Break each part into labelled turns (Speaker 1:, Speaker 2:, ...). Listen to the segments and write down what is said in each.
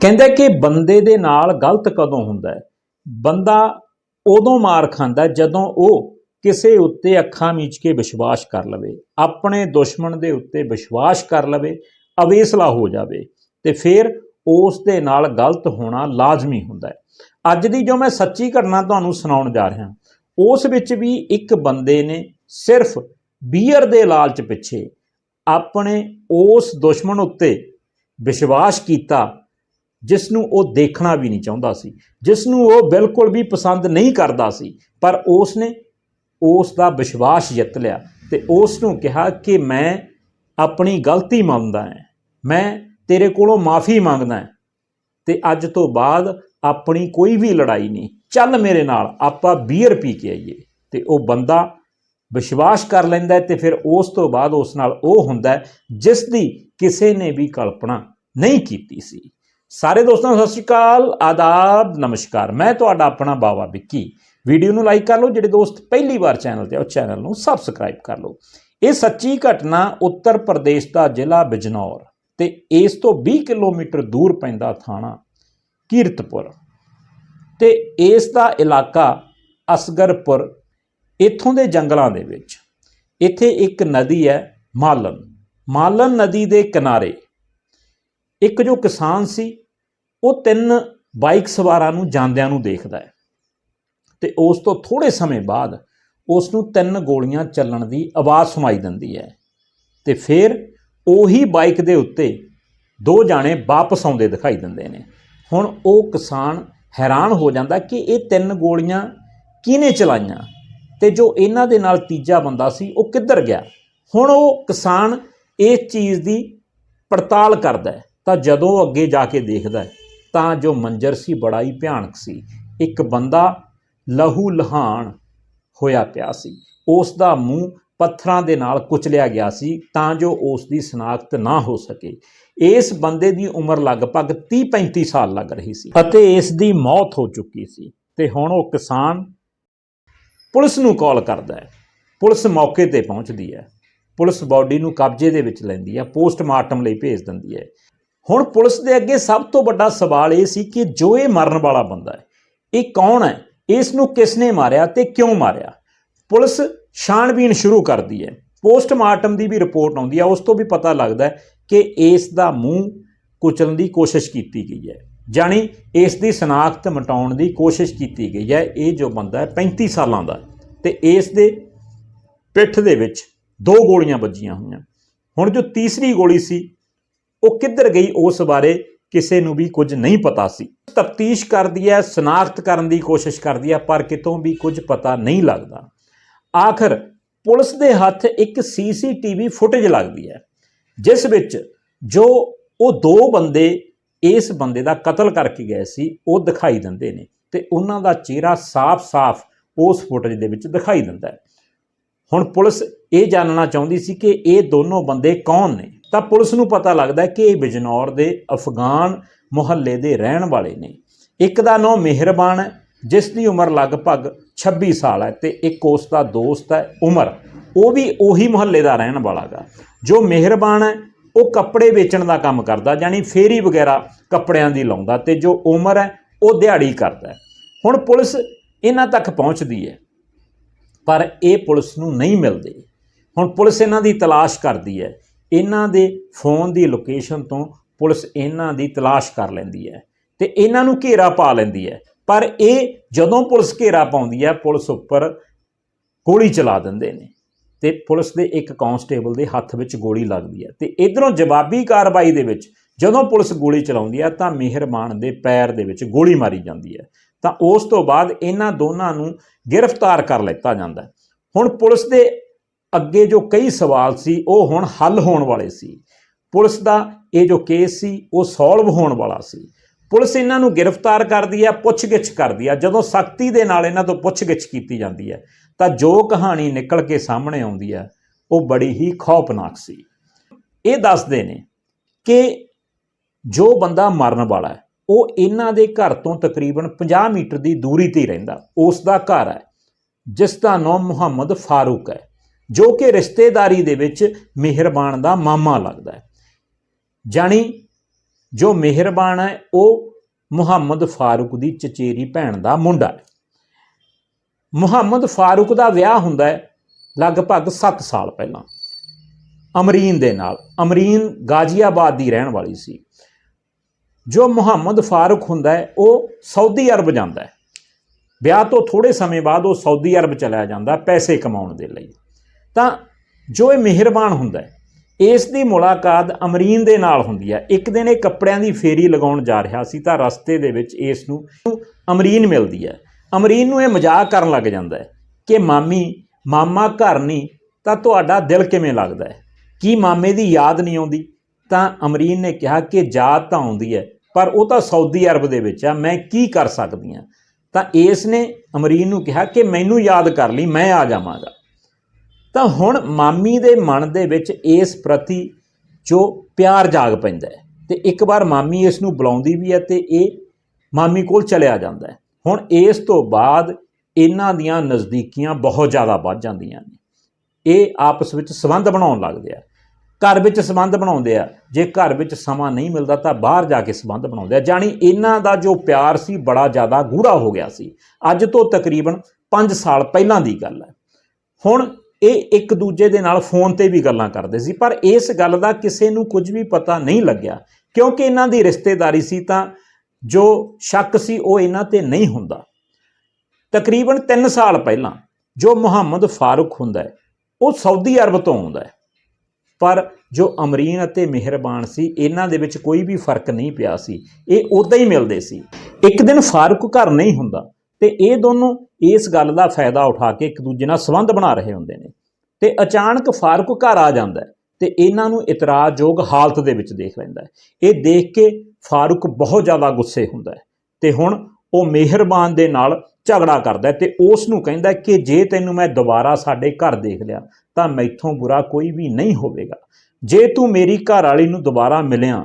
Speaker 1: ਕਹਿੰਦਾ ਕਿ ਬੰਦੇ ਦੇ ਨਾਲ ਗਲਤ ਕਦੋਂ ਹੁੰਦਾ ਹੈ? ਬੰਦਾ ਉਦੋਂ ਮਾਰ ਖਾਂਦਾ ਜਦੋਂ ਉਹ ਕਿਸੇ ਉੱਤੇ ਅੱਖਾਂ ਮੀਚ ਕੇ ਵਿਸ਼ਵਾਸ ਕਰ ਲਵੇ, ਆਪਣੇ ਦੁਸ਼ਮਣ ਦੇ ਉੱਤੇ ਵਿਸ਼ਵਾਸ ਕਰ ਲਵੇ, ਅਵੇਸਲਾ ਹੋ ਜਾਵੇ ਤੇ ਫਿਰ ਉਸ ਦੇ ਨਾਲ ਗਲਤ ਹੋਣਾ ਲਾਜ਼ਮੀ ਹੁੰਦਾ ਹੈ। ਅੱਜ ਦੀ ਜੋ ਮੈਂ ਸੱਚੀ ਘਟਨਾ ਤੁਹਾਨੂੰ ਸੁਣਾਉਣ ਜਾ ਰਿਹਾ, ਉਸ ਵਿੱਚ ਵੀ ਇੱਕ ਬੰਦੇ ਨੇ ਸਿਰਫ ਬੀਅਰ ਦੇ ਲਾਲਚ ਪਿੱਛੇ ਆਪਣੇ ਉਸ ਦੁਸ਼ਮਣ ਉੱਤੇ ਵਿਸ਼ਵਾਸ ਕੀਤਾ ਜਿਸ ਨੂੰ ਉਹ ਦੇਖਣਾ ਵੀ ਨਹੀਂ ਚਾਹੁੰਦਾ ਸੀ ਜਿਸ ਨੂੰ ਉਹ ਬਿਲਕੁਲ ਵੀ ਪਸੰਦ ਨਹੀਂ ਕਰਦਾ ਸੀ, ਪਰ ਉਸ ਨੇ ਉਸ ਦਾ ਵਿਸ਼ਵਾਸ ਜਿੱਤ ਲਿਆ ਤੇ ਉਸ ਨੂੰ ਕਿਹਾ ਕਿ ਮੈਂ ਆਪਣੀ ਗਲਤੀ ਮੰਨਦਾ ਹਾਂ, ਮੈਂ ਤੇਰੇ ਕੋਲੋਂ ਮਾਫੀ ਮੰਗਦਾ ਹਾਂ ਤੇ ਅੱਜ ਤੋਂ ਬਾਅਦ ਆਪਣੀ ਕੋਈ ਵੀ ਲੜਾਈ ਨਹੀਂ, ਚੱਲ ਮੇਰੇ ਨਾਲ, ਆਪਾਂ ਬੀਅਰ ਪੀ ਕੇ ਆਈਏ। ਤੇ ਉਹ ਬੰਦਾ ਵਿਸ਼ਵਾਸ ਕਰ ਲੈਂਦਾ ਹੈ ਤੇ ਫਿਰ ਉਸ ਤੋਂ ਬਾਅਦ ਉਸ ਨਾਲ ਉਹ ਹੁੰਦਾ ਜਿਸ ਦੀ ਕਿਸੇ ਨੇ ਵੀ ਕਲਪਨਾ ਨਹੀਂ ਕੀਤੀ ਸੀ। ਸਾਰੇ ਦੋਸਤਾਂ ਨੂੰ ਸਤਿ ਸ਼੍ਰੀ ਅਕਾਲ, ਆਦਾਬ, ਨਮਸਕਾਰ। ਮੈਂ ਤੁਹਾਡਾ ਆਪਣਾ ਬਾਵਾ ਵਿੱਕੀ। ਵੀਡੀਓ ਨੂੰ ਲਾਈਕ ਕਰ ਲਓ, ਜਿਹੜੇ ਦੋਸਤ ਪਹਿਲੀ ਵਾਰ ਚੈਨਲ ਤੇ ਆ, ਉਹ ਚੈਨਲ ਨੂੰ ਸਬਸਕ੍ਰਾਈਬ ਕਰ ਲਓ। ਇਹ ਸੱਚੀ ਘਟਨਾ ਉੱਤਰ ਪ੍ਰਦੇਸ਼ ਦਾ ਜ਼ਿਲ੍ਹਾ ਬਿਜਨੌਰ ਤੇ ਇਸ ਤੋਂ 20 ਕਿਲੋਮੀਟਰ ਦੂਰ ਪੈਂਦਾ ਥਾਣਾ ਕੀਰਤਪੁਰ ਤੇ ਇਸ ਦਾ ਇਲਾਕਾ ਅਸਗਰਪੁਰ, ਇੱਥੋਂ ਦੇ ਜੰਗਲਾਂ ਦੇ ਵਿੱਚ। ਇੱਥੇ ਇੱਕ ਨਦੀ ਹੈ ਮਾਲਨ। ਮਾਲਨ ਨਦੀ ਦੇ ਕਿਨਾਰੇ ਇੱਕ ਜੋ ਕਿਸਾਨ ਸੀ, ਉਹ ਤਿੰਨ ਬਾਈਕ ਸਵਾਰਾਂ ਨੂੰ ਜਾਂਦਿਆਂ ਨੂੰ ਦੇਖਦਾ ਹੈ ਤੇ ਉਸ ਤੋਂ ਥੋੜੇ ਸਮੇਂ ਬਾਅਦ ਉਸ ਨੂੰ ਤਿੰਨ ਗੋਲੀਆਂ ਚੱਲਣ ਦੀ ਆਵਾਜ਼ ਸੁਣਾਈ ਦਿੰਦੀ ਹੈ ਤੇ ਫਿਰ ਉਹੀ ਬਾਈਕ ਦੇ ਉੱਤੇ ਦੋ ਜਾਣੇ ਵਾਪਸ ਆਉਂਦੇ ਦਿਖਾਈ ਦਿੰਦੇ ਨੇ। ਹੁਣ ਉਹ ਕਿਸਾਨ ਹੈਰਾਨ ਹੋ ਜਾਂਦਾ ਕਿ ਇਹ ਤਿੰਨ ਗੋਲੀਆਂ ਕਿਹਨੇ ਚਲਾਈਆਂ ਤੇ ਜੋ ਇਹਨਾਂ ਦੇ ਨਾਲ ਤੀਜਾ ਬੰਦਾ ਸੀ, ਉਹ ਕਿੱਧਰ ਗਿਆ? ਹੁਣ ਉਹ ਕਿਸਾਨ ਇਸ ਚੀਜ਼ ਦੀ ਪੜਤਾਲ ਕਰਦਾ ਹੈ। ਤਾਂ ਜਦੋਂ ਅੱਗੇ ਜਾ ਕੇ ਦੇਖਦਾ ਤਾਂ ਜੋ ਮੰਜ਼ਰ ਸੀ ਬੜਾ ਹੀ ਭਿਆਨਕ ਸੀ। ਇੱਕ ਬੰਦਾ ਲਹੂ ਲਹਾਨ ਹੋਇਆ ਪਿਆ ਸੀ। ਉਸ ਦਾ ਮੂੰਹ ਪੱਥਰਾਂ ਦੇ ਨਾਲ ਕੁਚਲਿਆ ਗਿਆ ਸੀ ਤਾਂ ਜੋ ਉਸ ਦੀ ਸ਼ਨਾਖਤ ਨਾ ਹੋ ਸਕੇ। ਇਸ ਬੰਦੇ ਦੀ ਉਮਰ ਲਗਭਗ 30-35 ਸਾਲ ਲੱਗ ਰਹੀ ਸੀ ਅਤੇ ਇਸ ਦੀ ਮੌਤ ਹੋ ਚੁੱਕੀ ਸੀ। ਤੇ ਹੁਣ ਉਹ ਕਿਸਾਨ ਪੁਲਿਸ ਨੂੰ ਕਾਲ ਕਰਦਾ ਹੈ। ਪੁਲਿਸ ਮੌਕੇ ਤੇ ਪਹੁੰਚਦੀ ਹੈ। ਪੁਲਿਸ ਬਾਡੀ ਨੂੰ ਕਬਜ਼ੇ ਦੇ ਵਿੱਚ ਲੈਂਦੀ ਹੈ। ਪੋਸਟਮਾਰਟਮ ਲਈ ਭੇਜ ਦਿੰਦੀ ਹੈ। ਹੁਣ ਪੁਲਿਸ ਦੇ ਅੱਗੇ ਸਭ ਤੋਂ ਵੱਡਾ ਸਵਾਲ ਇਹ ਸੀ ਕਿ ਜੋ ਇਹ ਮਰਨ ਵਾਲਾ ਬੰਦਾ ਹੈ, ਇਹ ਕੌਣ ਹੈ? ਇਸ ਨੂੰ ਕਿਸ ਨੇ ਮਾਰਿਆ ਤੇ ਕਿਉਂ ਮਾਰਿਆ? ਪੁਲਿਸ ਛਾਣਬੀਣ ਸ਼ੁਰੂ ਕਰਦੀ ਹੈ। ਪੋਸਟਮਾਰਟਮ ਦੀ ਵੀ ਰਿਪੋਰਟ ਆਉਂਦੀ ਹੈ। ਉਸ ਤੋਂ ਵੀ ਪਤਾ ਲੱਗਦਾ ਹੈ ਕਿ ਇਸ ਦਾ ਮੂੰਹ ਕੁਚਲਣ ਦੀ ਕੋਸ਼ਿਸ਼ ਕੀਤੀ ਗਈ ਹੈ। ਜਾਣੀ ਇਸ ਦੀ ਸ਼ਨਾਖਤ ਮਟਾਉਣ ਦੀ ਕੋਸ਼ਿਸ਼ ਕੀਤੀ ਗਈ ਹੈ। ਇਹ ਜੋ ਬੰਦਾ ਹੈ 35 ਸਾਲਾਂ ਦਾ ਹੈ ਤੇ ਇਸ ਦੇ ਪਿੱਠ ਦੇ ਵਿੱਚ ਦੋ ਗੋਲੀਆਂ ਵੱਜੀਆਂ ਹੋਈਆਂ। ਹੁਣ ਜੋ ਤੀਸਰੀ ਗੋਲੀ ਸੀ ਉਹ ਕਿੱਧਰ ਗਈ ਉਸ ਬਾਰੇ ਕਿਸੇ ਨੂੰ ਵੀ ਕੁਝ ਨਹੀਂ ਪਤਾ ਸੀ। ਤਫਤੀਸ਼ ਕਰਦੀ ਹੈ, ਸ਼ਨਾਖਤ ਕਰਨ ਦੀ ਕੋਸ਼ਿਸ਼ ਕਰਦੀ ਹੈ, ਪਰ ਕਿਤੋਂ ਵੀ ਕੁਝ ਪਤਾ ਨਹੀਂ ਲੱਗਦਾ। ਆਖਰ ਪੁਲਿਸ ਦੇ ਹੱਥ ਇੱਕ ਸੀਸੀਟੀਵੀ ਫੁਟੇਜ ਲੱਗਦੀ ਹੈ, ਜਿਸ ਵਿੱਚ ਜੋ ਉਹ ਦੋ ਬੰਦੇ ਇਸ ਬੰਦੇ ਦਾ ਕਤਲ ਕਰਕੇ ਗਏ ਸੀ, ਉਹ ਦਿਖਾਈ ਦਿੰਦੇ ਨੇ ਤੇ ਉਹਨਾਂ ਦਾ ਚਿਹਰਾ ਸਾਫ਼-ਸਾਫ਼ ਉਸ ਫੁਟੇਜ ਦੇ ਵਿੱਚ ਦਿਖਾਈ ਦਿੰਦਾ ਹੈ। ਹੁਣ ਪੁਲਿਸ ਇਹ ਜਾਣਨਾ ਚਾਹੁੰਦੀ ਸੀ ਕਿ ਇਹ ਦੋਨੋਂ ਬੰਦੇ ਕੌਣ ਨੇ? ਤਾਂ ਪੁਲਿਸ ਨੂੰ ਪਤਾ ਲੱਗਦਾ ਕਿ ਇਹ ਬਿਜਨੌਰ ਦੇ ਅਫਗਾਨ ਮੁਹੱਲੇ ਦੇ ਰਹਿਣ ਵਾਲੇ ਨੇ। ਇੱਕ ਦਾ ਨਾਮ ਮਿਹਰਬਾਨ ਹੈ, ਜਿਸ ਦੀ ਉਮਰ ਲਗਭਗ 26 ਸਾਲ ਹੈ ਤੇ ਇੱਕ ਉਸ ਦਾ ਦੋਸਤ ਹੈ, ਉਮਰ। ਉਹ ਵੀ ਉਹੀ ਮੁਹੱਲੇ ਦਾ ਰਹਿਣ ਵਾਲਾ ਗਾ। ਜੋ ਮਿਹਰਬਾਨ ਹੈ, ਉਹ ਕੱਪੜੇ ਵੇਚਣ ਦਾ ਕੰਮ ਕਰਦਾ, ਯਾਨੀ ਫੇਰੀ ਵਗੈਰਾ ਕੱਪੜਿਆਂ ਦੀ ਲਾਉਂਦਾ ਤੇ ਜੋ ਉਮਰ ਹੈ, ਉਹ ਦਿਹਾੜੀ ਕਰਦਾ ਹੁਣ ਪੁਲਿਸ ਇਹਨਾਂ ਤੱਕ ਪਹੁੰਚਦੀ ਹੈ, ਪਰ ਇਹ ਪੁਲਿਸ ਨੂੰ ਨਹੀਂ ਮਿਲਦੇ। ਹੁਣ ਪੁਲਿਸ ਇਹਨਾਂ ਦੀ ਤਲਾਸ਼ ਕਰਦੀ ਹੈ ਇਹਨਾਂ ਦੇ ਫੋਨ ਦੀ ਲੋਕੇਸ਼ਨ ਤੋਂ ਪੁਲਿਸ ਇਹਨਾਂ ਦੀ ਤਲਾਸ਼ ਕਰ ਲੈਂਦੀ ਹੈ ਤੇ ਇਹਨਾਂ ਨੂੰ ਘੇਰਾ ਪਾ ਲੈਂਦੀ ਹੈ। ਪਰ ਇਹ ਜਦੋਂ ਪੁਲਿਸ ਘੇਰਾ ਪਾਉਂਦੀ ਹੈ, ਪੁਲਿਸ ਉੱਪਰ ਗੋਲੀ ਚਲਾ ਦਿੰਦੇ ਨੇ ਤੇ ਪੁਲਿਸ ਦੇ ਇੱਕ ਕਾਂਸਟੇਬਲ ਦੇ ਹੱਥ ਵਿੱਚ ਗੋਲੀ ਲੱਗਦੀ ਹੈ ਤੇ ਇਧਰੋਂ ਜਵਾਬੀ ਕਾਰਵਾਈ ਦੇ ਵਿੱਚ ਜਦੋਂ ਪੁਲਿਸ ਗੋਲੀ ਚਲਾਉਂਦੀ ਹੈ ਤਾਂ ਮਿਹਰਬਾਨ ਦੇ ਪੈਰ ਦੇ ਵਿੱਚ ਗੋਲੀ ਮਾਰੀ ਜਾਂਦੀ ਹੈ। ਤਾਂ ਉਸ ਤੋਂ ਬਾਅਦ ਇਹਨਾਂ ਦੋਨਾਂ ਨੂੰ ਗ੍ਰਿਫਤਾਰ ਕਰ ਲਿੱਤਾ ਜਾਂਦਾ ਹੁਣ ਪੁਲਿਸ ਦੇ ਅੱਗੇ ਜੋ ਕਈ ਸਵਾਲ ਸੀ, ਉਹ ਹੁਣ ਹੱਲ ਹੋਣ ਵਾਲੇ ਸੀ। ਪੁਲਿਸ ਦਾ ਇਹ ਜੋ ਕੇਸ ਸੀ, ਉਹ ਸੋਲਵ ਹੋਣ ਵਾਲਾ ਸੀ। ਪੁਲਿਸ ਇਹਨਾਂ ਨੂੰ ਗ੍ਰਿਫਤਾਰ ਕਰਦੀ ਹੈ, ਪੁੱਛਗਿੱਛ ਕਰਦੀ ਹੈ। ਜਦੋਂ ਸਖਤੀ ਦੇ ਨਾਲ ਇਹਨਾਂ ਤੋਂ ਪੁੱਛਗਿੱਛ ਕੀਤੀ ਜਾਂਦੀ ਹੈ, ਤਾਂ ਜੋ ਕਹਾਣੀ ਨਿਕਲ ਕੇ ਸਾਹਮਣੇ ਆਉਂਦੀ ਹੈ, ਉਹ ਬੜੀ ਹੀ ਖੌਫਨਾਕ ਸੀ। ਇਹ ਦੱਸਦੇ ਨੇ ਕਿ ਜੋ ਬੰਦਾ ਮਰਨ ਵਾਲਾ ਹੈ, ਉਹ ਇਹਨਾਂ ਦੇ ਘਰ ਤੋਂ ਤਕਰੀਬਨ 50 ਮੀਟਰ ਦੀ ਦੂਰੀ ਤੇ ਰਹਿੰਦਾ। ਉਸ ਦਾ ਘਰ ਹੈ, ਜਿਸ ਦਾ ਨਾਮ ਮੁਹੰਮਦ ਫਾਰੂਕ ਹੈ। ਜੋ ਕਿ ਰਿਸ਼ਤੇਦਾਰੀ ਦੇ ਵਿੱਚ ਮਿਹਰਬਾਨ ਦਾ ਮਾਮਾ ਲੱਗਦਾ ਹੈ। ਜਾਣੀ ਜੋ ਮਿਹਰਬਾਨ ਹੈ, ਉਹ ਮੁਹੰਮਦ ਫਾਰੂਕ ਦੀ ਚਚੇਰੀ ਭੈਣ ਦਾ ਮੁੰਡਾ ਹੈ। ਮੁਹੰਮਦ ਫਾਰੂਕ ਦਾ ਵਿਆਹ ਹੁੰਦਾ ਹੈ ਲਗਭਗ 7 ਸਾਲ ਪਹਿਲਾਂ। ਅਮਰੀਨ ਦੇ ਨਾਲ, ਅਮਰੀਨ ਗਾਜ਼ੀਆਬਾਦ ਦੀ ਰਹਿਣ ਵਾਲੀ ਸੀ। ਜੋ ਮੁਹੰਮਦ ਫਾਰੂਕ ਹੁੰਦਾ ਹੈ, ਉਹ ਸਾਊਦੀ ਅਰਬ ਜਾਂਦਾ ਹੈ। ਵਿਆਹ ਤੋਂ ਥੋੜੇ ਸਮੇਂ ਬਾਅਦ ਉਹ ਸਾਊਦੀ ਅਰਬ ਚਲਾ ਜਾਂਦਾ, ਪੈਸੇ ਕਮਾਉਣ ਦੇ ਲਈ। ਤਾਂ ਜੋ ਇਹ ਮਿਹਰਬਾਨ ਹੁੰਦਾ ਹੈ, ਇਸ ਦੀ ਮੁਲਾਕਾਤ ਅਮਰੀਨ ਦੇ ਨਾਲ ਹੁੰਦੀ ਹੈ। ਇੱਕ ਦਿਨ ਇਹ ਕੱਪੜਿਆਂ ਦੀ ਫੇਰੀ ਲਗਾਉਣ ਜਾ ਰਿਹਾ ਸੀ ਤਾਂ ਰਸਤੇ ਦੇ ਵਿੱਚ ਇਸ ਨੂੰ ਅਮਰੀਨ ਮਿਲਦੀ ਹੈ। ਅਮਰੀਨ ਨੂੰ ਇਹ ਮਜ਼ਾਕ ਕਰਨ ਲੱਗ ਜਾਂਦਾ ਹੈ ਕਿ, ਮਾਮੀ, ਮਾਮਾ ਘਰ ਨਹੀਂ, ਤਾਂ ਤੁਹਾਡਾ ਦਿਲ ਕਿਵੇਂ ਲੱਗਦਾ ਹੈ? ਕੀ ਮਾਮੇ ਦੀ ਯਾਦ ਨਹੀਂ ਆਉਂਦੀ? ਤਾਂ ਅਮਰੀਨ ਨੇ ਕਿਹਾ ਕਿ, ਯਾਦ ਤਾਂ ਆਉਂਦੀ ਹੈ, ਪਰ ਉਹ ਤਾਂ ਸਾਊਦੀ ਅਰਬ ਦੇ ਵਿੱਚ ਆ, ਮੈਂ ਕੀ ਕਰ ਸਕਦੀ ਹਾਂ? ਤਾਂ ਇਸ ਨੇ ਅਮਰੀਨ ਨੂੰ ਕਿਹਾ ਕਿ, ਮੈਨੂੰ ਯਾਦ ਕਰ ਲਈ, ਮੈਂ ਆ ਜਾਵਾਂਗਾ। ਤਾਂ ਹੁਣ ਮਾਮੀ ਦੇ ਮਨ ਦੇ ਵਿੱਚ ਇਸ ਪ੍ਰਤੀ ਜੋ ਪਿਆਰ ਜਾਗ ਪੈਂਦਾ ਹੈ ਤੇ ਇੱਕ ਵਾਰ ਮਾਮੀ ਇਸ ਨੂੰ ਬੁਲਾਉਂਦੀ ਵੀ ਹੈ ਤੇ ਇਹ ਮਾਮੀ ਕੋਲ ਚਲਿਆ ਜਾਂਦਾ ਹੈ। ਹੁਣ ਇਸ ਤੋਂ ਬਾਅਦ ਇਹਨਾਂ ਦੀਆਂ ਨਜ਼ਦੀਕੀਆਂ ਬਹੁਤ ਜ਼ਿਆਦਾ ਵੱਧ ਜਾਂਦੀਆਂ ਨੇ। ਇਹ ਆਪਸ ਵਿੱਚ ਸੰਬੰਧ ਬਣਾਉਣ ਲੱਗਦੇ ਆ। ਘਰ ਵਿੱਚ ਸੰਬੰਧ ਬਣਾਉਂਦੇ ਆ। ਜੇ ਘਰ ਵਿੱਚ ਸਮਾਂ ਨਹੀਂ ਮਿਲਦਾ ਤਾਂ ਬਾਹਰ ਜਾ ਕੇ ਸੰਬੰਧ ਬਣਾਉਂਦੇ ਆ। ਜਾਣੀ ਇਹਨਾਂ ਦਾ ਜੋ ਪਿਆਰ ਸੀ, ਬੜਾ ਜ਼ਿਆਦਾ ਗੂੜਾ ਹੋ ਗਿਆ ਸੀ। ਅੱਜ ਤੋਂ ਤਕਰੀਬਨ 5 ਸਾਲ ਪਹਿਲਾਂ ਦੀ ਗੱਲ ਹੈ। ਹੁਣ ਇਹ ਇੱਕ ਦੂਜੇ ਦੇ ਨਾਲ ਫੋਨ ਤੇ ਵੀ ਗੱਲਾਂ ਕਰਦੇ ਸੀ, ਪਰ ਇਸ ਗੱਲ ਦਾ ਕਿਸੇ ਨੂੰ ਕੁਝ ਵੀ ਪਤਾ ਨਹੀਂ ਲੱਗਿਆ। ਕਿਉਂਕਿ ਇਹਨਾਂ ਦੀ ਰਿਸ਼ਤੇਦਾਰੀ ਸੀ ਤਾਂ ਜੋ ਸ਼ੱਕ ਸੀ ਉਹ ਇਹਨਾਂ ਤੇ ਨਹੀਂ ਹੁੰਦਾ। ਤਕਰੀਬਨ 3 ਸਾਲ ਪਹਿਲਾਂ ਜੋ ਮੁਹੰਮਦ ਫਾਰੂਕ ਹੁੰਦਾ ਹੈ, ਉਹ ਸਾਊਦੀ ਅਰਬ ਤੋਂ ਆਉਂਦਾ ਹੈ। ਪਰ ਜੋ ਅਮਰੀਨ ਅਤੇ ਮਿਹਰਬਾਨ ਸੀ, ਇਹਨਾਂ ਦੇ ਵਿੱਚ ਕੋਈ ਵੀ ਫ਼ਰਕ ਨਹੀਂ ਪਿਆ ਸੀ। ਇਹ ਉਦਾਂ ਹੀ ਮਿਲਦੇ ਸੀ। ਇੱਕ ਦਿਨ ਫਾਰੂਕ ਘਰ ਨਹੀਂ ਹੁੰਦਾ। ਤੇ ਇਹ ਦੋਨੋਂ ਇਸ ਗੱਲ ਦਾ ਫਾਇਦਾ ਉਠਾ ਕੇ ਇੱਕ ਦੂਜੇ ਨਾਲ ਸੰਬੰਧ ਬਣਾ ਰਹੇ ਹੁੰਦੇ ਨੇ। ਤੇ ਅਚਾਨਕ ਫਾਰੂਕ ਘਰ ਆ ਜਾਂਦਾ ਹੈ ਤੇ ਇਹਨਾਂ ਨੂੰ ਇਤਰਾਜ਼ਯੋਗ ਹਾਲਤ ਦੇ ਵਿੱਚ ਦੇਖ ਲੈਂਦਾ ਇਹ ਦੇਖ ਕੇ ਫਾਰੂਕ ਬਹੁਤ ਜ਼ਿਆਦਾ ਗੁੱਸੇ ਹੁੰਦਾ ਹੈ ਤੇ ਹੁਣ ਉਹ ਮਿਹਰਬਾਨ ਦੇ ਨਾਲ ਝਗੜਾ ਕਰਦਾ ਹੈ ਤੇ ਉਸ ਨੂੰ ਕਹਿੰਦਾ ਕਿ ਜੇ ਤੈਨੂੰ ਮੈਂ ਦੁਬਾਰਾ ਸਾਡੇ ਘਰ ਦੇਖ ਲਿਆ ਤਾਂ ਮੈਥੋਂ ਬੁਰਾ ਕੋਈ ਵੀ ਨਹੀਂ ਹੋਵੇਗਾ। ਜੇ ਤੂੰ ਮੇਰੀ ਘਰ ਵਾਲੀ ਨੂੰ ਦੁਬਾਰਾ ਮਿਲਿਆ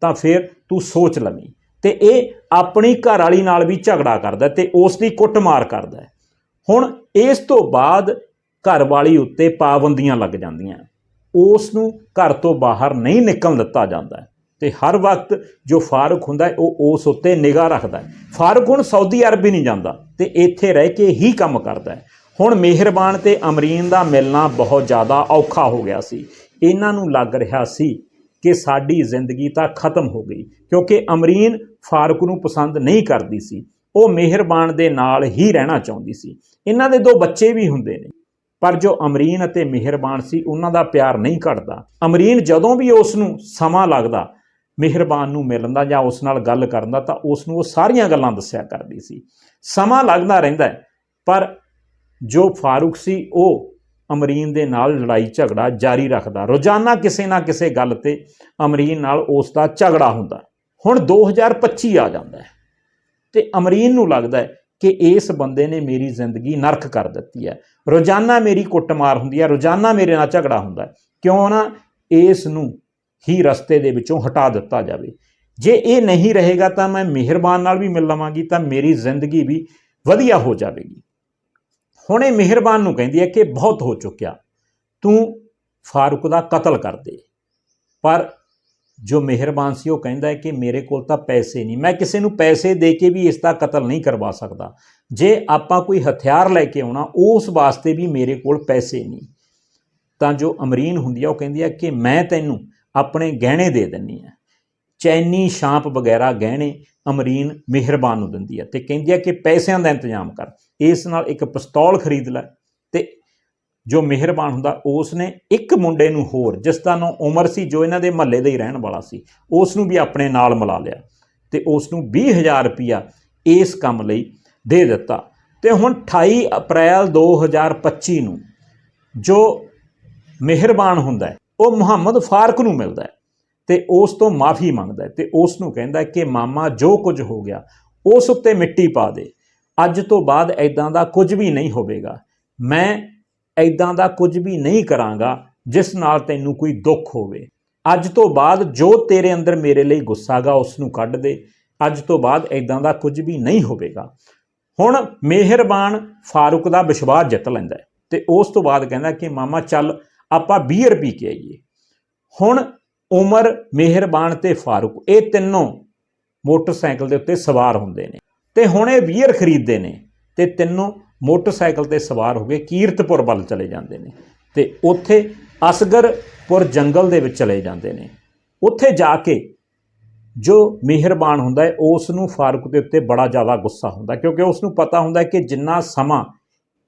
Speaker 1: ਤਾਂ ਫਿਰ ਤੂੰ ਸੋਚ ਲਵੀਂ। ਤੇ ਇਹ ਆਪਣੀ ਘਰ ਵਾਲੀ ਨਾਲ ਵੀ ਝਗੜਾ ਕਰਦਾ ਹੈ ਤੇ ਉਸ ਦੀ ਕੁੱਟਮਾਰ ਕਰਦਾ ਹੁਣ ਇਸ ਤੋਂ ਬਾਅਦ ਘਰ ਵਾਲੀ ਉੱਤੇ ਪਾਬੰਦੀਆਂ ਲੱਗ ਜਾਂਦੀਆਂ ਉਸ ਨੂੰ ਘਰ ਤੋਂ ਬਾਹਰ ਨਹੀਂ ਨਿਕਲਣ ਦਿੱਤਾ ਜਾਂਦਾ ਹੈ ਤੇ ਹਰ ਵਕਤ ਜੋ ਫਾਰੂਕ ਹੁੰਦਾ ਹੈ, ਉਹ ਉਸ ਉੱਤੇ ਨਿਗਾਹ ਰੱਖਦਾ ਹੈ। ਫਾਰੂਕ ਹੁਣ ਸਾਊਦੀ ਅਰਬ ਹੀ ਨਹੀਂ ਜਾਂਦਾ ਤੇ ਇੱਥੇ ਰਹਿ ਕੇ ਹੀ ਕੰਮ ਕਰਦਾ ਹੈ। ਹੁਣ ਮਿਹਰਬਾਨ ਤੇ ਅਮਰੀਨ ਦਾ ਮਿਲਣਾ ਬਹੁਤ ਜ਼ਿਆਦਾ ਔਖਾ ਹੋ ਗਿਆ ਸੀ। ਇਹਨਾਂ ਨੂੰ ਲੱਗ ਰਿਹਾ ਸੀ ਕਿ ਸਾਡੀ ਜ਼ਿੰਦਗੀ ਤਾਂ ਖਤਮ ਹੋ ਗਈ, ਕਿਉਂਕਿ ਅਮਰੀਨ ਫਾਰੂਕ ਨੂੰ ਪਸੰਦ ਨਹੀਂ ਕਰਦੀ ਸੀ। ਉਹ ਮਿਹਰਬਾਨ ਦੇ ਨਾਲ ਹੀ ਰਹਿਣਾ ਚਾਹੁੰਦੀ ਸੀ। ਇਹਨਾਂ ਦੇ ਦੋ ਬੱਚੇ ਵੀ ਹੁੰਦੇ ਨੇ। ਪਰ ਜੋ ਅਮਰੀਨ ਅਤੇ ਮਿਹਰਬਾਨ ਸੀ, ਉਹਨਾਂ ਦਾ ਪਿਆਰ ਨਹੀਂ ਘਟਦਾ। ਅਮਰੀਨ ਜਦੋਂ ਵੀ ਉਸ ਨੂੰ ਸਮਾਂ ਲੱਗਦਾ, ਮਿਹਰਬਾਨ ਨੂੰ ਮਿਲਣ ਦਾ ਜਾਂ ਉਸ ਨਾਲ ਗੱਲ ਕਰਨ ਦਾ, ਤਾਂ ਉਸ ਨੂੰ ਉਹ ਸਾਰੀਆਂ ਗੱਲਾਂ ਦੱਸਿਆ ਕਰਦੀ ਸੀ। ਸਮਾਂ ਲੱਗਦਾ ਰਹਿੰਦਾ ਪਰ ਜੋ ਫਾਰੂਕ ਸੀ, ਉਹ ਅਮਰੀਨ ਦੇ ਨਾਲ ਲੜਾਈ ਝਗੜਾ ਜਾਰੀ ਰੱਖਦਾ। ਰੋਜ਼ਾਨਾ ਕਿਸੇ ਨਾ ਕਿਸੇ ਗੱਲ ਤੇ ਅਮਰੀਨ ਨਾਲ ਉਸ ਦਾ ਝਗੜਾ ਹੁੰਦਾ ਹੁਣ 2025 ਆ ਜਾਂਦਾ ਹੈ ਤੇ ਅਮਰੀਨ ਨੂੰ ਲੱਗਦਾ ਹੈ ਕਿ ਇਸ ਬੰਦੇ ਨੇ ਮੇਰੀ ਜ਼ਿੰਦਗੀ ਨਰਕ ਕਰ ਦਿੱਤੀ ਹੈ। ਰੋਜ਼ਾਨਾ ਮੇਰੀ ਕੁੱਟਮਾਰ ਹੁੰਦੀ ਹੈ, ਰੋਜ਼ਾਨਾ ਮੇਰੇ ਨਾਲ ਝਗੜਾ ਹੁੰਦਾ ਹੈ। ਕਿਉਂ ਨਾ ਇਸ ਨੂੰ ਹੀ ਰਸਤੇ ਦੇ ਵਿੱਚੋਂ ਹਟਾ ਦਿੱਤਾ ਜਾਵੇ। ਜੇ ਇਹ ਨਹੀਂ ਰਹੇਗਾ ਤਾਂ ਮੈਂ ਮਿਹਰਬਾਨ ਨਾਲ ਵੀ ਮਿਲ ਲਵਾਂਗੀ, ਤਾਂ ਮੇਰੀ ਜ਼ਿੰਦਗੀ ਵੀ ਵਧੀਆ ਹੋ ਜਾਵੇਗੀ। ਹੁਣੇ ਮਿਹਰਬਾਨ ਨੂੰ ਕਹਿੰਦੀ ਹੈ ਕਿ ਬਹੁਤ ਹੋ ਚੁੱਕਿਆ। ਤੂੰ ਫਾਰੂਕ ਦਾ ਕਤਲ ਕਰ ਦੇ। ਪਰ ਜੋ ਮਿਹਰਬਾਨ ਸੀ ਉਹ ਕਹਿੰਦਾ ਹੈ ਕਿ ਮੇਰੇ ਕੋਲ ਤਾਂ ਪੈਸੇ ਨਹੀਂ। ਮੈਂ ਕਿਸੇ ਨੂੰ ਪੈਸੇ ਦੇ ਕੇ ਵੀ ਇਸ ਦਾ ਕਤਲ ਨਹੀਂ ਕਰਵਾ ਸਕਦਾ। ਜੇ ਆਪਾਂ ਕੋਈ ਹਥਿਆਰ ਲੈ ਕੇ ਆਉਣਾ, ਉਸ ਵਾਸਤੇ ਵੀ ਮੇਰੇ ਕੋਲ ਪੈਸੇ ਨਹੀਂ। ਤਾਂ ਜੋ ਅਮਰੀਨ ਹੁੰਦੀ ਆ ਉਹ ਕਹਿੰਦੀ ਆ ਕਿ ਮੈਂ ਤੈਨੂੰ ਆਪਣੇ ਗਹਿਣੇ ਦੇ ਦਿੰਨੀ ਆ ਚੈਨੀ ਸ਼ਾਂਪ ਵਗੈਰਾ, ਗਹਿਣੇ ਅਮਰੀਨ ਮਿਹਰਬਾਨ ਨੂੰ ਦਿੰਦੀ ਆ ਤੇ ਕਹਿੰਦੀ ਆ ਕਿ ਪੈਸਿਆਂ ਦਾ ਇੰਤਜ਼ਾਮ ਕਰ। ਇਸ ਨਾਲ ਇੱਕ ਪਿਸਤੌਲ ਖਰੀਦ ਲੈ ਤੇ ਜੋ ਮਿਹਰਬਾਨ ਹੁੰਦਾ ਉਸ ਨੇ ਇੱਕ ਮੁੰਡੇ ਨੂੰ ਹੋਰ, ਜਿਸ ਦਾ ਨਾਮ ਉਮਰ ਸੀ, ਜੋ ਇਹਨਾਂ ਦੇ ਮਹੱਲੇ ਦਾ ਹੀ ਰਹਿਣ ਵਾਲਾ ਸੀ ਉਸ ਨੂੰ ਵੀ ਆਪਣੇ ਨਾਲ ਮਿਲਾ ਲਿਆ ਤੇ ਉਸ ਨੂੰ 20000 ਰੁਪਇਆ ਇਸ ਕੰਮ ਲਈ ਦੇ ਦਿੱਤਾ। ਤੇ ਹੁਣ 28 ਅਪ੍ਰੈਲ 2025 ਨੂੰ ਜੋ ਮਿਹਰਬਾਨ ਹੁੰਦਾ ਹੈ, ਉਹ ਮੁਹੰਮਦ ਫਾਰਕ ਨੂੰ ਮਿਲਦਾ ਹੈ ਤੇ ਉਸ ਤੋਂ ਮਾਫੀ ਮੰਗਦਾ ਹੈ ਤੇ ਉਸ ਨੂੰ ਕਹਿੰਦਾ ਕਿ ਮਾਮਾ ਜੋ ਕੁਝ ਹੋ ਗਿਆ, ਉਸ ਉੱਤੇ ਮਿੱਟੀ ਪਾ ਦੇ। ਅੱਜ ਤੋਂ ਬਾਅਦ ਐਦਾਂ ਦਾ ਕੁਝ ਵੀ ਨਹੀਂ ਹੋਵੇਗਾ। ਮੈਂ ਐਦਾਂ ਦਾ ਕੁਝ ਵੀ ਨਹੀਂ ਕਰਾਂਗਾ ਜਿਸ ਨਾਲ ਤੈਨੂੰ ਕੋਈ ਦੁੱਖ ਹੋਵੇ। ਅੱਜ ਤੋਂ ਬਾਅਦ ਜੋ ਤੇਰੇ ਅੰਦਰ ਮੇਰੇ ਲਈ ਗੁੱਸਾਗਾ ਉਸ ਨੂੰ ਕੱਢ ਦੇ। ਅੱਜ ਤੋਂ ਬਾਅਦ ਐਦਾਂ ਦਾ ਕੁਝ ਵੀ ਨਹੀਂ ਹੋਵੇਗਾ। ਹੁਣ ਮਿਹਰਬਾਨ ਫਾਰੂਕ ਦਾ ਵਿਸ਼ਵਾਸ ਜਿੱਤ ਲੈਂਦਾ ਹੈ ਤੇ ਉਸ ਤੋਂ ਬਾਅਦ ਕਹਿੰਦਾ ਕਿ ਮਾਮਾ ਚੱਲ, ਆਪਾਂ ਬੀਅਰ ਪੀ ਕੇ ਆਈਏ ਹੁਣ ਉਮਰ, ਮਿਹਰਬਾਨ ਤੇ ਫਾਰੂਕ, ਇਹ ਤਿੰਨੋਂ ਮੋਟਰਸਾਈਕਲ ਦੇ ਉੱਤੇ ਸਵਾਰ ਹੁੰਦੇ ਨੇ। ਤੇ ਹੁਣ ਇਹ ਵੀਅਰ ਖਰੀਦਦੇ ਨੇ ਤੇ ਤਿੰਨੋਂ ਮੋਟਰਸਾਈਕਲ ਤੇ ਸਵਾਰ ਹੋ ਕੇ ਕੀਰਤਪੁਰ ਵੱਲ ਚਲੇ ਜਾਂਦੇ ਨੇ ਤੇ ਉੱਥੇ ਅਸਗਰਪੁਰ ਜੰਗਲ ਦੇ ਵਿੱਚ ਚਲੇ ਜਾਂਦੇ ਨੇ। ਉੱਥੇ ਜਾ ਕੇ ਜੋ ਮਿਹਰਬਾਨ ਹੁੰਦਾ ਹੈ ਉਸ ਨੂੰ ਫਾਰੂਕ ਦੇ ਉੱਤੇ ਬੜਾ ਜ਼ਿਆਦਾ ਗੁੱਸਾ ਹੁੰਦਾ ਕਿਉਂਕਿ ਉਸ ਨੂੰ ਪਤਾ ਹੁੰਦਾ ਕਿ ਜਿੰਨਾ ਸਮਾਂ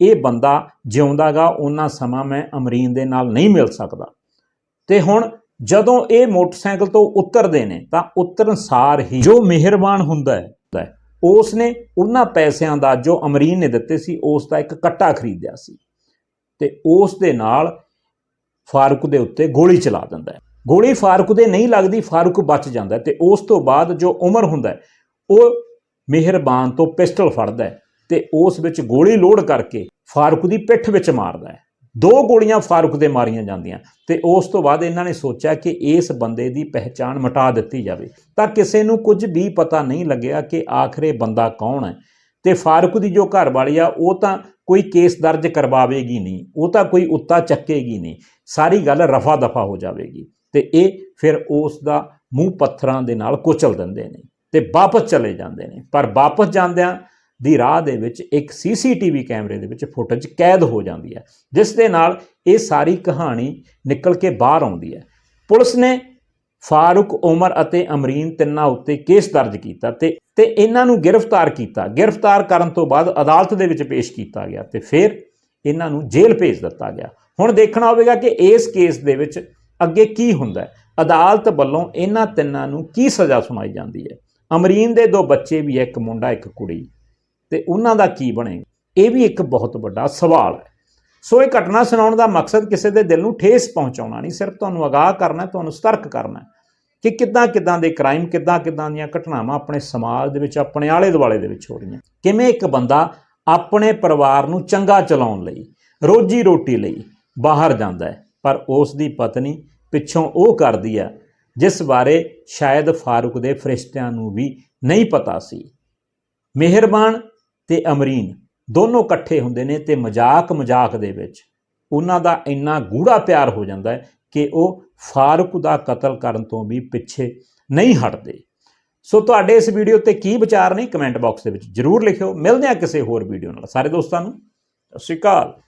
Speaker 1: ਇਹ ਬੰਦਾ ਜਿਉਂਦਾਗਾ ਉਹਨਾਂ ਸਮਾਂ ਮੈਂ ਅਮਰੀਨ ਦੇ ਨਾਲ ਨਹੀਂ ਮਿਲ ਸਕਦਾ। ਤੇ ਹੁਣ ਜਦੋਂ ਇਹ ਮੋਟਰਸਾਈਕਲ ਤੋਂ ਉਤਰਦੇ ਨੇ ਤਾਂ ਉਤਰਨ ਸਾਰ ਹੀ ਜੋ ਮਿਹਰਬਾਨ ਹੁੰਦਾ ਹੈ, ਉਸ ਨੇ ਉਹਨਾਂ ਪੈਸਿਆਂ ਦਾ ਜੋ ਅਮਰੀਨ ਨੇ ਦਿੱਤੇ ਸੀ, ਉਸ ਦਾ ਇੱਕ ਕੱਟਾ ਖਰੀਦਿਆ ਸੀ ਤੇ ਉਸ ਦੇ ਨਾਲ ਫਾਰੂਕ ਦੇ ਉੱਤੇ ਗੋਲੀ ਚਲਾ ਦਿੰਦਾ ਹੈ। ਗੋਲੀ ਫਾਰੂਕ ਦੇ ਨਹੀਂ ਲੱਗਦੀ, ਫਾਰੂਕ ਬਚ ਜਾਂਦਾ ਹੈ ਤੇ ਉਸ ਤੋਂ ਬਾਅਦ ਜੋ ਉਮਰ ਹੁੰਦਾ ਉਹ ਮਿਹਰਬਾਨ ਤੋਂ ਪਿਸਟਲ ਫੜਦਾ ਹੈ ਤੇ ਉਸ ਵਿੱਚ ਗੋਲੀ ਲੋਡ ਕਰਕੇ ਫਾਰੂਕ ਦੀ ਪਿੱਠ ਵਿੱਚ ਮਾਰਦਾ ਹੈ। ਦੋ ਗੋਲੀਆਂ ਫਾਰੂਕ ਦੇ ਮਾਰੀਆਂ ਜਾਂਦੀਆਂ। ਤੇ ਉਸ ਤੋਂ ਬਾਅਦ ਇਹਨਾਂ ਨੇ ਸੋਚਿਆ ਕਿ ਇਸ ਬੰਦੇ ਦੀ ਪਹਿਚਾਣ ਮਿਟਾ ਦਿੱਤੀ ਜਾਵੇ। ਤਾਂ ਕਿਸੇ ਨੂੰ ਕੁਝ ਵੀ ਪਤਾ ਨਹੀਂ ਲੱਗਿਆ ਕਿ ਆਖਰੇ ਬੰਦਾ ਕੌਣ ਹੈ। ਤੇ ਫਾਰੂਕ ਦੀ ਜੋ ਘਰ ਵਾਲੀ ਆ, ਉਹ ਤਾਂ ਕੋਈ ਕੇਸ ਦਰਜ ਕਰਵਾਵੇਗੀ ਨਹੀਂ। ਉਹ ਤਾਂ ਕੋਈ ਉੱਤਾ ਚੱਕੇਗੀ ਨਹੀਂ। ਸਾਰੀ ਗੱਲ ਰਫਾ ਦਫਾ ਹੋ ਜਾਵੇਗੀ। ਤੇ ਇਹ ਫਿਰ ਉਸ ਦਾ ਮੂੰਹ ਪੱਥਰਾਂ ਦੇ ਨਾਲ ਕੁਚਲ ਦਿੰਦੇ ਨੇ ਤੇ ਵਾਪਸ ਚਲੇ ਜਾਂਦੇ ਨੇ। ਪਰ ਵਾਪਸ ਜਾਂਦਿਆਂ ਦੀ ਰਾਹ ਦੇ ਵਿੱਚ ਇੱਕ ਸੀਸੀਟੀਵੀ ਕੈਮਰੇ ਦੇ ਵਿੱਚ ਫੁਟੇਜ ਕੈਦ ਹੋ ਜਾਂਦੀ ਹੈ, ਜਿਸ ਦੇ ਨਾਲ ਇਹ ਸਾਰੀ ਕਹਾਣੀ ਨਿਕਲ ਕੇ ਬਾਹਰ ਆਉਂਦੀ ਹੈ। ਪੁਲਿਸ ਨੇ ਫਾਰੂਕ ਉਮਰ ਅਤੇ ਅਮਰੀਨ ਤਿੰਨਾਂ ਉੱਤੇ ਕੇਸ ਦਰਜ ਕੀਤਾ ਤੇ ਤੇ ਇਹਨਾਂ ਨੂੰ ਗ੍ਰਿਫਤਾਰ ਕੀਤਾ। ਗ੍ਰਿਫਤਾਰ ਕਰਨ ਤੋਂ ਬਾਅਦ ਅਦਾਲਤ ਦੇ ਵਿੱਚ ਪੇਸ਼ ਕੀਤਾ ਗਿਆ ਤੇ ਫਿਰ ਇਹਨਾਂ ਨੂੰ ਜੇਲ੍ਹ ਭੇਜ ਦਿੱਤਾ ਗਿਆ। ਹੁਣ ਦੇਖਣਾ ਹੋਵੇਗਾ ਕਿ ਇਸ ਕੇਸ ਦੇ ਵਿੱਚ ਅੱਗੇ ਕੀ ਹੁੰਦਾ ਅਦਾਲਤ ਵੱਲੋਂ ਇਹਨਾਂ ਤਿੰਨਾਂ ਨੂੰ ਕੀ ਸਜ਼ਾ ਸੁਣਾਈ ਜਾਂਦੀ ਹੈ? ਅਮਰੀਨ ਦੇ ਦੋ ਬੱਚੇ ਵੀ ਹੈ, ਇੱਕ ਮੁੰਡਾ, ਇੱਕ ਕੁੜੀ। ਤੇ ਉਹਨਾਂ ਦਾ ਕੀ ਬਣੇਗਾ ਇਹ ਵੀ ਇੱਕ ਬਹੁਤ ਵੱਡਾ ਸਵਾਲ ਹੈ। ਸੋ ਇਹ ਘਟਨਾ ਸੁਣਾਉਣ ਦਾ ਮਕਸਦ ਕਿਸੇ ਦੇ ਦਿਲ ਨੂੰ ਠੇਸ ਪਹੁੰਚਾਉਣਾ ਨਹੀਂ, ਸਿਰਫ ਤੁਹਾਨੂੰ ਅਗਾਹ ਕਰਨਾ ਤੁਹਾਨੂੰ ਸਤਰਕ ਕਰਨਾ ਕਿ ਕਿੱਦਾਂ ਕਿੱਦਾਂ ਦੇ ਕ੍ਰਾਈਮ, ਕਿੱਦਾਂ ਕਿੱਦਾਂ ਦੀਆਂ ਘਟਨਾਵਾਂ ਆਪਣੇ ਸਮਾਜ ਦੇ ਵਿੱਚ, ਆਪਣੇ ਆਲੇ ਦੁਆਲੇ ਦੇ ਵਿੱਚ ਹੋ ਰਹੀਆਂ। ਕਿਵੇਂ ਇੱਕ ਬੰਦਾ ਆਪਣੇ ਪਰਿਵਾਰ ਨੂੰ ਚੰਗਾ ਚਲਾਉਣ ਲਈ, ਰੋਜੀ ਰੋਟੀ ਲਈ ਬਾਹਰ ਜਾਂਦਾ ਹੈ, ਪਰ ਉਸ ਦੀ ਪਤਨੀ ਪਿੱਛੋਂ ਉਹ ਕਰਦੀ ਆ ਜਿਸ ਬਾਰੇ ਸ਼ਾਇਦ ਫਾਰੂਕ ਦੇ ਫਰਿਸ਼ਤਿਆਂ ਨੂੰ ਵੀ ਨਹੀਂ ਪਤਾ ਸੀ। ਮਿਹਰਬਾਨ ਤੇ ਅਮਰੀਨ ਦੋਨੋਂ ਇਕੱਠੇ ਹੁੰਦੇ ਨੇ ਤੇ ਮਜ਼ਾਕ ਮਜ਼ਾਕ ਦੇ ਵਿੱਚ ਉਹਨਾਂ ਦਾ ਇੰਨਾ ਗੂੜਾ ਪਿਆਰ ਹੋ ਜਾਂਦਾ ਹੈ ਕਿ ਉਹ ਫਾਰੂਕ ਦਾ ਕਤਲ ਕਰਨ ਤੋਂ ਵੀ ਪਿੱਛੇ ਨਹੀਂ ਹਟਦੇ। ਸੋ ਤੁਹਾਡੇ ਇਸ ਵੀਡੀਓ ਤੇ ਕੀ ਵਿਚਾਰ ਨੇ ਕਮੈਂਟ ਬਾਕਸ ਦੇ ਵਿੱਚ ਜਰੂਰ ਲਿਖਿਓ। ਮਿਲਦੇ ਹਾਂ ਕਿਸੇ ਹੋਰ ਵੀਡੀਓ ਨਾਲ। ਸਾਰੇ ਦੋਸਤਾਂ ਨੂੰ, ਸਤਿ ਸ਼੍ਰੀ ਅਕਾਲ।